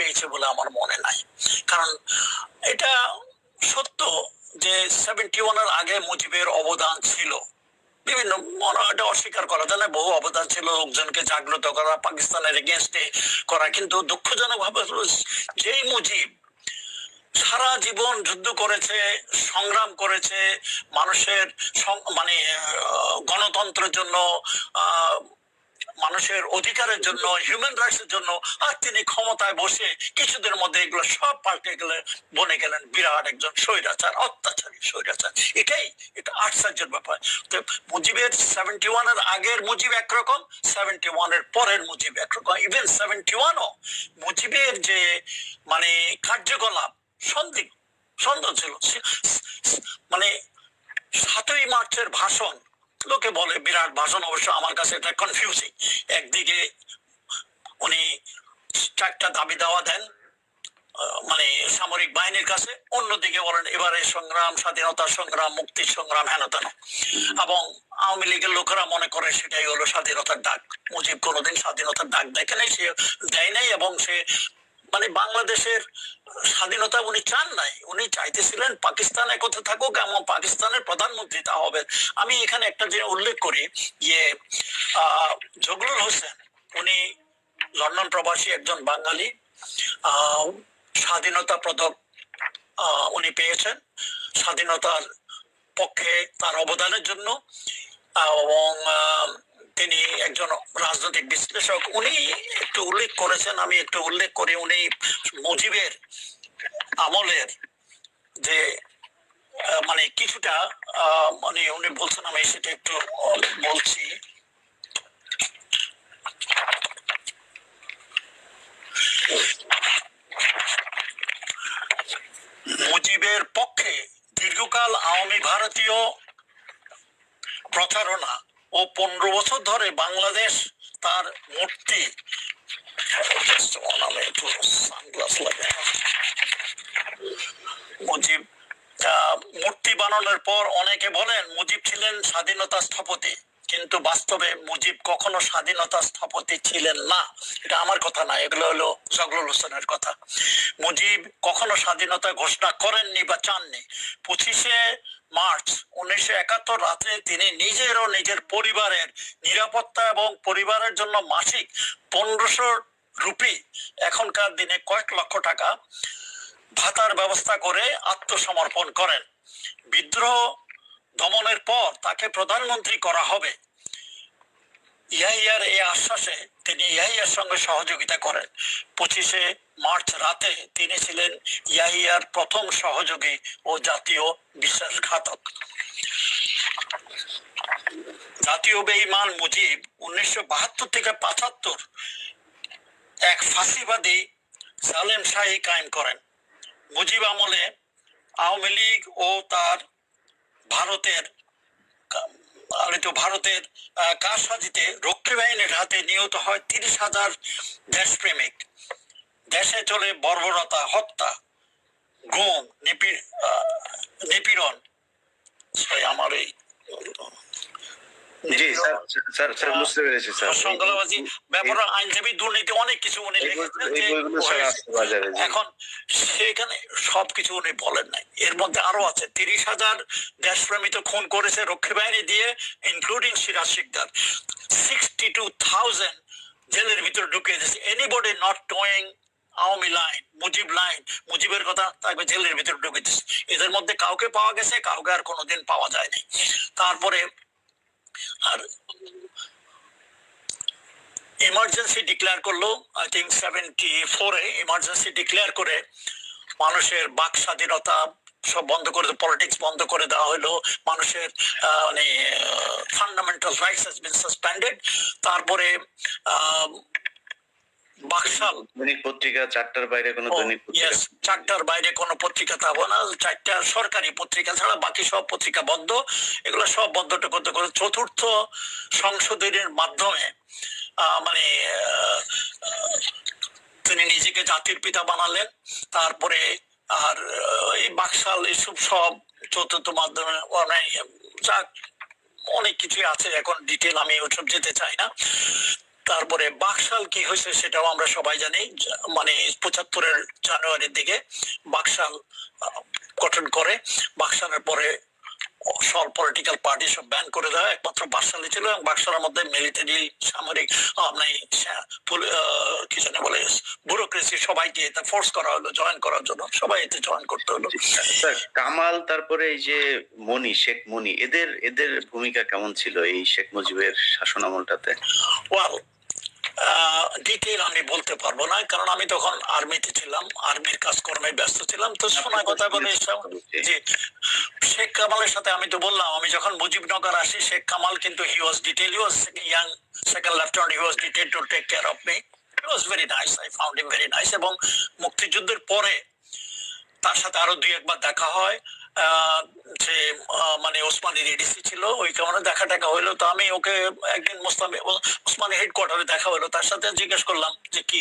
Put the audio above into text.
পেয়েছে বলে আমার মনে নাই। কারণ এটা সত্য যে সেভেন্টি ওয়ানের আগে মুজিবের অবদান ছিল। বিভিন্ন মনে এটা অস্বীকার করা যায় না বহু অবদান ছিল লোকজনকে জাগ্রত করা, পাকিস্তানের এগেনস্টে করা। কিন্তু দুঃখজনক ভাবে যেই মুজিব সারা জীবন যুদ্ধ করেছে, সংগ্রাম করেছে, মানুষের মানে গণতন্ত্রের জন্য মানুষের অধিকারের জন্য হিউম্যান রাইটস এর জন্য, আর তিনি ক্ষমতায় বসে কিছুদের মধ্যে এগুলো সব পাল্টে গেলেন বনে গেলেন বিরাট একজন স্বৈরাচার, অত্যাচারী স্বৈরাচার। এটাই, এটা আশ্চর্যের ব্যাপার। তো মুজিবের সেভেন্টি ওয়ানের আগের মুজিব একরকম সেভেন্টি ওয়ানের পরের মুজিব একরকম ইভেন সেভেন্টি ওয়ানও মুজিবের যে মানে কার্যকলাপ সন্দিগ সন্দেহ ছিল। মানে সাতই মার্চের ভাষণ লোকে বলে, বিরাট ভাষণ, অবশ্য আমার কাছে এটা কনফিউজিং একদিকে উনি চারটা দাবি দেওয়া দেন মানে সামরিক বাহিনীর কাছে। অন্যদিকে বলেন, এবারে সংগ্রাম, স্বাধীনতা সংগ্রাম মুক্তি সংগ্রাম, হেন তেন। এবং আওয়ামী লীগের লোকেরা মনে করে সেটাই হলো স্বাধীনতার ডাক মুজিব কোনোদিন স্বাধীনতার ডাক দেখে নাই, সে দেয় নাই এবং সে মানে বাংলাদেশের স্বাধীনতা উনি চান নাই। উনি চাইতেছিলেন পাকিস্তান একথা থাকুক এবং পাকিস্তানের প্রধানমন্ত্রী তা হবেন। আমি এখানে একটা জিনিস উল্লেখ করি যে জগলুল হোসেন, উনি লন্ডন প্রবাসী, একজন বাঙালি। স্বাধীনতা পদক উনি পেয়েছেন। স্বাধীনতার পক্ষে তার অবদানের জন্য। এবং তিনি একজন রাজনৈতিক বিশ্লেষক উনি একটু উল্লেখ করেছেন, আমি একটু উল্লেখ করি, উনি মুজিবের আমলের যে মানে কিছুটা মানে উনি বলছেন, আমি সেটা একটু বলছি। মুজিবের পক্ষে দীর্ঘকাল আওয়ামী ভারতীয় প্রচারণা ও পনেরো বছর ধরে বাংলাদেশ তার মূর্তি। sunglass লাগাই। মুজিব মূর্তি বানানোর পর অনেকে বলেন মুজিব ছিলেন স্বাধীনতা স্থপতি। কিন্তু বাস্তবে মুজিব কখনো স্বাধীনতা স্থপতি ছিলেন না। এটা আমার কথা না, এগুলো হলো জগলুল হোসেনের কথা। মুজিব কখনো স্বাধীনতা ঘোষণা করেননি বা চাননি। পঁচিশে মার্চ উনিশশো একাত্তর রাতে তিনি নিজের ও নিজের পরিবারের নিরাপত্তা এবং পরিবারের জন্য মাসিক পনেরোশো রুপি এখনকার দিনে কয়েক লক্ষ টাকা ভাতার ব্যবস্থা করে আত্মসমর্পণ করেন। বিদ্রোহ দমনের পর তাকে প্রধানমন্ত্রী করা হবে। ইয়াহিয়ার এই আশ্বাসে তিনি ইয়াহিয়ার সঙ্গে সহযোগিতা করেন। পঁচিশে মার্চ রাতে তিনি ছিলেন ইয়াহিয়ার প্রথম সহযোগী ও জাতীয় বিশ্বাসঘাতক। জাতীয় বেঈমান মুজিব উনিশশো বাহাত্তর থেকে পাঁচাত্তর এক ফাঁসিবাদী সালেম শাহী কায়েম করেন। মুজিব আমলে আওয়ামী লীগ ও তার ভারতের ভারতের কারসাজিতে রক্ষী বাহিনীর হাতে নিহত হয় তিরিশ হাজার দেশপ্রেমিক। দেশে চলে বর্বরতা হত্যা গুম নিপীড়ন। আমার এই আইনজীবী দুর্নীতি অনেক কিছু উনি। এখন সেখানে সবকিছু উনি বলেন নাই। এর মধ্যে আরও আছে তিরিশ হাজার দেশপ্রেমী তো খুন করেছে রক্ষী বাহিনী দিয়ে including Siraj Sikdar. Sixty two thousand জেলের ভিতরে ঢুকিয়ে দিয়েছে। Anybody not toeing Awami line Mujib line মুজিবের কথা তাকে জেলের ভিতরে ঢুকিয়ে দিচ্ছে এদের মধ্যে কাউকে পাওয়া গেছে, কাউকে আর কোনোদিন পাওয়া যায়নি। তারপরে আর ইমার্জেন্সি ডিক্লেয়ার করল আই থিঙ্ক সেভেন্টি ফোরে ইমার্জেন্সি ডিক্লেয়ার করে মানুষের বাক স্বাধীনতা সব বন্ধ করে পলিটিক্স বন্ধ করে দেওয়া হলো। মানুষের মানে fundamental rights has been suspended তারপরে বাকশাল। দৈনিক পত্রিকা চারটার বাইরে কোনো দৈনিক পত্রিকা? চারটার বাইরে কোনো পত্রিকা থাকব না। চারটা সরকারি পত্রিকা ছাড়া বাকি সব পত্রিকা বন্ধ। এগুলো সব বন্ধ করতে করে চতুর্থ সংশোধনের মাধ্যমে মানে তিনি নিজেকে জাতির পিতা বানালেন। তারপরে আর এই বাকশাল এসব সব চতুর্থ মাধ্যমে যাক অনেক কিছুই আছে। এখন ডিটেল আমি ওসব যেতে চাই না। তারপরে বাকশাল কি হয়েছে সেটাও আমরা সবাই জানি মানে পঁচাত্তরের জানুয়ারির দিকে বাকশাল গঠন করে। বাকশালের পরে সব পলিটিক্যাল পার্টি সব ব্যান করে দেওয়া একমাত্র বাকশালে ছিল এবং বাকশালের মধ্যে মিলিটারি সামরিক আপনি আহ, কি জানে বলে ব্যুরোক্রেসি সবাইকে এতে ফোর্স করা হলো জয়েন করার জন্য। সবাই এতে জয়েন করতে হলো। স্যার কামাল তারপরে এই যে মনি শেখ মনি এদের এদের ভূমিকা কেমন ছিল এই শেখ মুজিবের শাসন আমলটাতে? ওয়াল ডিটেল আমি বলতে পারব না কারণ আমি তখন আর্মিতে ছিলাম আর্মির কাজকর্মে ব্যস্ত ছিলাম। তো শোনা কথা বলে যে শেখ কামালের সাথে আমি তো বললাম আমি যখন মুজিবনগর আসি শেখ কামাল কিন্তু he was detail he was young second lieutenant he was detail to take care of me he was very nice I found him very nice এবং মুক্তিযুদ্ধের পরে তার সাথে আরও দুই একবার দেখা হয়। যে মানে ওসমানের এডিসি ছিল, ওই কারণে দেখা টাকা হইল। তো আমি ওকে একদিন মোস্তামি ওসমানের হেডকোয়ার্টারে দেখা হলো তার সাথে জিজ্ঞেস করলাম যে কি